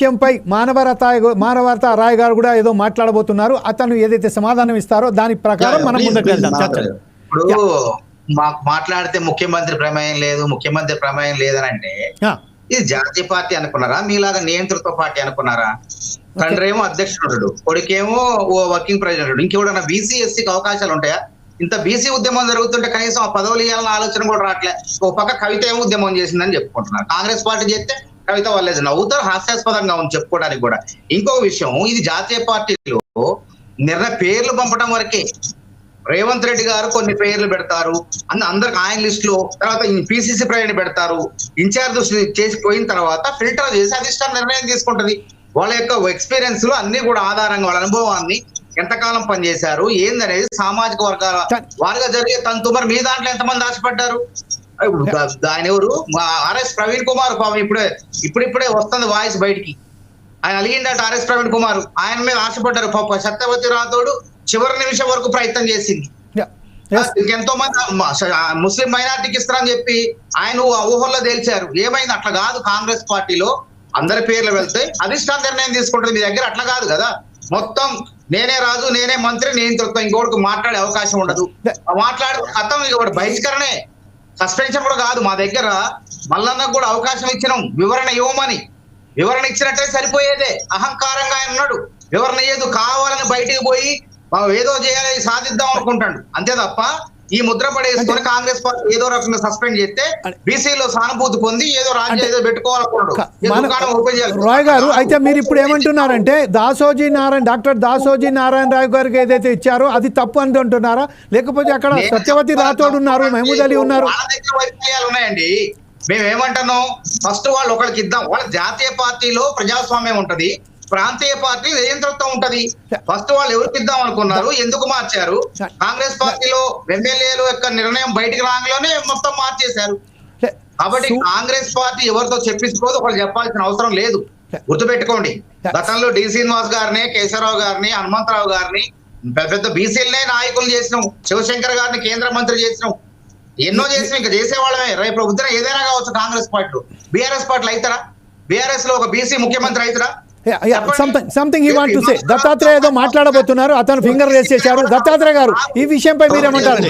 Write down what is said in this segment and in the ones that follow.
విషయంపై మానవరత మానవరత రాయ్ గారు కూడా ఏదో మాట్లాడబోతున్నారు. అతను ఏదైతే సమాధానం ఇస్తారో దాని ప్రకారం మనం ముందుకు వెళ్దాం ఇప్పుడు మాట్లాడితే ముఖ్యమంత్రి ప్రమేయం లేదు ముఖ్యమంత్రి ప్రమేయం లేదని అంటే ఇది జాతీయ పార్టీ అనుకున్నారా? మీలాగా నియంతృత్వ పార్టీ అనుకున్నారా? తండ్రి ఏమో అధ్యక్షుడు కొడుకేమో ఓ వర్కింగ్ ప్రెసిడెంట్ ఇంకెవడన్నా బీసీ ఎస్సీకి అవకాశాలు ఉంటాయా? ఇంత బీసీ ఉద్యమం జరుగుతుంటే కనీసం ఆ పదవులు ఇవ్వాలన్న ఆలోచన కూడా రావట్లే. ఓ పక్క కవిత ఏమో ఉద్యమం చేసిందని చెప్పుకుంటున్నారు. కాంగ్రెస్ పార్టీ చేస్తే కవిత వాళ్ళేది నవ్వుతారు హాస్యాస్పదంగా ఉంది చెప్పుకోవడానికి కూడా. ఇంకొక విషయం ఇది జాతీయ పార్టీలో నిర్ణయ పేర్లు పంపడం వరకే రేవంత్ రెడ్డి గారు కొన్ని పేర్లు పెడతారు. అంద అందరికి ఆయన లిస్ట్లో తర్వాత పిసిసి ప్రైవేట్ పెడతారు. ఇన్ఛార్జ్ చేసి పోయిన తర్వాత ఫిల్టర్ చేసి అధిష్టానం నిర్ణయం తీసుకుంటది. వాళ్ళ యొక్క ఎక్స్పీరియన్స్లో అన్ని కూడా ఆధారంగా వాళ్ళ అనుభవాన్ని ఎంతకాలం పనిచేశారు ఏందనేది సామాజిక వర్గాల వారిగా జరిగే తంతు మరి మీ దాంట్లో ఎంతమంది ఆశపడ్డారు? ఇప్పుడు దా- ఆయన ఎవరు? మా ఆర్ఎస్ ప్రవీణ్ కుమార్ పాపం ఇప్పుడే ఇప్పుడిప్పుడే వస్తుంది వాయిస్ బయటికి. ఆయన అలిగిందట ఆర్ఎస్ ప్రవీణ్ కుమార్. ఆయన మీద ఆశపడ్డారు పాప. సత్యవతి రాథోడు చివరి నిమిషం వరకు ప్రయత్నం చేసింది. ఎంతో మంది ముస్లిం మైనార్టీకి ఇస్తారని చెప్పి ఆయన ఆ ఊహల్లో తేల్చారు. ఏమైంది? అట్లా కాదు కాంగ్రెస్ పార్టీలో. అందరి పేర్లు వెళ్తాయి. అధిష్టాన నిర్ణయం తీసుకుంటుంది. మీ దగ్గర అట్లా కాదు కదా. మొత్తం నేనే రాజు నేనే మంత్రి నేను ఇంకోటికి మాట్లాడే అవకాశం ఉండదు. ఆ మాట్లాడే కథం ఇక బహిష్కరణే. సస్పెన్షన్ కూడా కాదు. మా దగ్గర మల్లన్నకు కూడా అవకాశం ఇచ్చినాం. వివరణ ఇవ్వమని. వివరణ ఇచ్చినట్టే సరిపోయేదే. అహంకారంగా ఆయన ఉన్నాడు వివరణ ఏదో కావాలని బయటికి పోయి ఏదో చేయాలి సాధిద్దాం అనుకుంటాడు. అంతే తప్ప ఈ ముద్ర పడేసుకొని కాంగ్రెస్ పార్టీ ఏదో రకంగా సస్పెండ్ చేస్తే బీసీలో సానుభూతి పొంది ఏదో రాజ్యం ఏదో పెట్టుకోవాలనుకున్నాడు రాయ్ గారు అయితే మీరు ఇప్పుడు ఏమంటున్నారంటే దాసోజీ నారాయణ డాక్టర్ దాసోజీ నారాయణ రావు గారికి ఏదైతే ఇచ్చారో అది తప్పు అని అంటున్నారా? లేకపోతే అక్కడ సత్యవతి రాథోడ్ ఉన్నారు మహమూద్ అలీ ఉన్నారు. ఉన్నాయండి. మేము ఏమంటున్నాం? ఫస్ట్ వాళ్ళు ఒకరికి ఇద్దాం. వాళ్ళ జాతీయ పార్టీలో ప్రజాస్వామ్యం ఉంటది. ప్రాంతీయ పార్టీ నియంతృత్వం ఉంటది. ఫస్ట్ వాళ్ళు ఎవరికి ఇద్దాం అనుకున్నారు? ఎందుకు మార్చారు? కాంగ్రెస్ పార్టీలో ఎమ్మెల్యేలు యొక్క నిర్ణయం బయటికి రాగానే మొత్తం మార్చేశారు. కాబట్టి కాంగ్రెస్ పార్టీ ఎవరితో చెప్పించుకోదు ఒకళ్ళు చెప్పాల్సిన అవసరం లేదు. గుర్తుపెట్టుకోండి. గతంలో డి శ్రీనివాస్ గారిని కేశవరావు గారిని హనుమంతరావు గారిని పెద్ద పెద్ద బీసీలనే నాయకులు చేసినాం. శివశంకర్ గారిని కేంద్ర మంత్రి చేసినాం. ఎన్నో చేసినాం ఇంకా చేసేవాళ్ళమే. రేపు పొద్దున ఏదైనా కావచ్చు కాంగ్రెస్ పార్టీలో. బీఆర్ఎస్ పార్టీలు అవుతారా బీఆర్ఎస్లో ఒక బీసీ ముఖ్యమంత్రి అవుతారా something something I want to say Dattatreya ఏదో మాట్లాడబోతున్నారు అతను ఫింగర్ రేస్ చేశారు. దత్తాత్రేయ గారు ఈ విషయంపై మీరేమంటారు?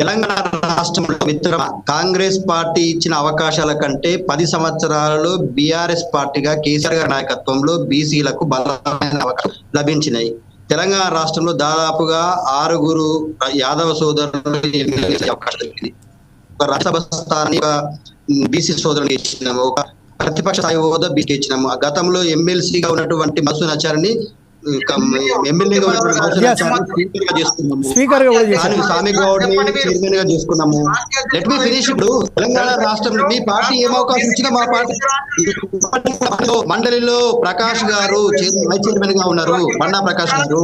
తెలంగాణ రాష్ట్రంలో మిత్రమా కాంగ్రెస్ పార్టీ ఇచ్చిన అవకాశాల కంటే పది సంవత్సరాలలో బీఆర్ఎస్ పార్టీగా కేసీఆర్ గారి నాయకత్వంలో బీసీలకు బలమైన అవకాశం లభించినాయి. తెలంగాణ రాష్ట్రంలో దాదాపుగా ఆరుగురు యాదవ సోదరులు అవకాశం దొరికింది ఒక స్థానాన్ని ఒక బీసీ సోదరులు ఇచ్చినాము. ఒక ప్రతిపక్ష స్థాయి హోదా బీసీ ఇచ్చినాము. ఆ గతంలో ఎమ్మెల్సీగా ఉన్నటువంటి ఆచార్ని ఎమ్మెల్యేగా ఉన్నటువంటి చేసుకున్నాము. చైర్మన్గా చేసుకున్నాము. లెట్ మీ ఫినిష్ ఇప్పుడు. తెలంగాణ రాష్ట్రంలో మీ పార్టీ ఏం అవకాశం ఇచ్చినా మా పార్టీ మండలిలో ప్రకాష్ గారు వైస్ చైర్మన్గా ఉన్నారు. బండా ప్రకాష్ గారు.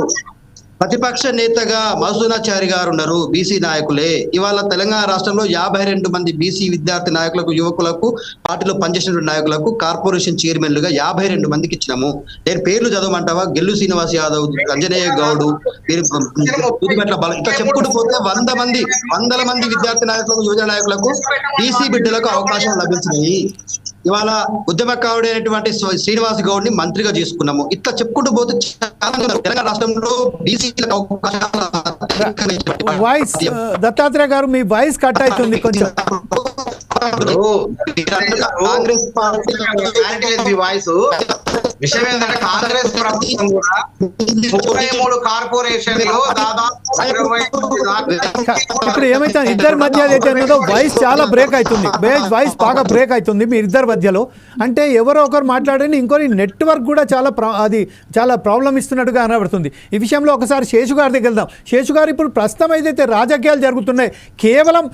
ప్రతిపక్ష నేతగా మధునాచారి గారు ఉన్నారు బీసీ నాయకులే. ఇవాళ తెలంగాణ రాష్ట్రంలో యాభై రెండు మంది బీసీ విద్యార్థి నాయకులకు యువకులకు పార్టీలో పనిచేసిన నాయకులకు కార్పొరేషన్ చైర్మన్లుగా యాభై రెండు మందికి ఇచ్చినాము. నేను పేర్లు చదవమంటావా? గెల్లు శ్రీనివాస్ యాదవ్ అంజనేయ గౌడ్ బల ఇట్లా చెప్పుకుంటూ పోతే వంద మంది వందల మంది విద్యార్థి నాయకులకు యువజన నాయకులకు బీసీ బిడ్డలకు అవకాశం లభించినాయి. ఇవాళ ఉద్యమకారుడు అయినటువంటి శ్రీ- శ్రీనివాస్ గౌడ్ని మంత్రిగా చేసుకున్నాము ఇట్లా చెప్పుకుంటూ పోతే. తెలంగాణ రాష్ట్రంలో వాయిస్ దత్తాత్రేయ గారు మీ వాయిస్ కట్ అవుతుంది కొంచెం కాంగ్రెస్ పార్టీ వాయిస్ విషయం ఏంటంటే కాంగ్రెస్ ప్రభుత్వం కూడా ముప్పై మూడు కార్పొరేషన్లు దాదాపు ఇప్పుడు ఏమైతే ఇద్దరి మధ్య ఏదైతే వాయిస్ చాలా బ్రేక్ అవుతుంది. వాయిస్ బాగా బ్రేక్ అవుతుంది మీ ఇద్దరి మధ్యలో. అంటే ఎవరో ఒకరు మాట్లాడండి ఇంకోటి నెట్వర్క్ కూడా చాలా అది చాలా ప్రాబ్లం ఇస్తున్నట్టుగా కనబడుతుంది ఈ విషయంలో ఒకసారి శేషు గారి దగ్గర వెళ్దాం. శేషు గారు ఇప్పుడు ప్రస్తుతం ఏదైతే రాజకీయాలు జరుగుతున్నాయి కేవలం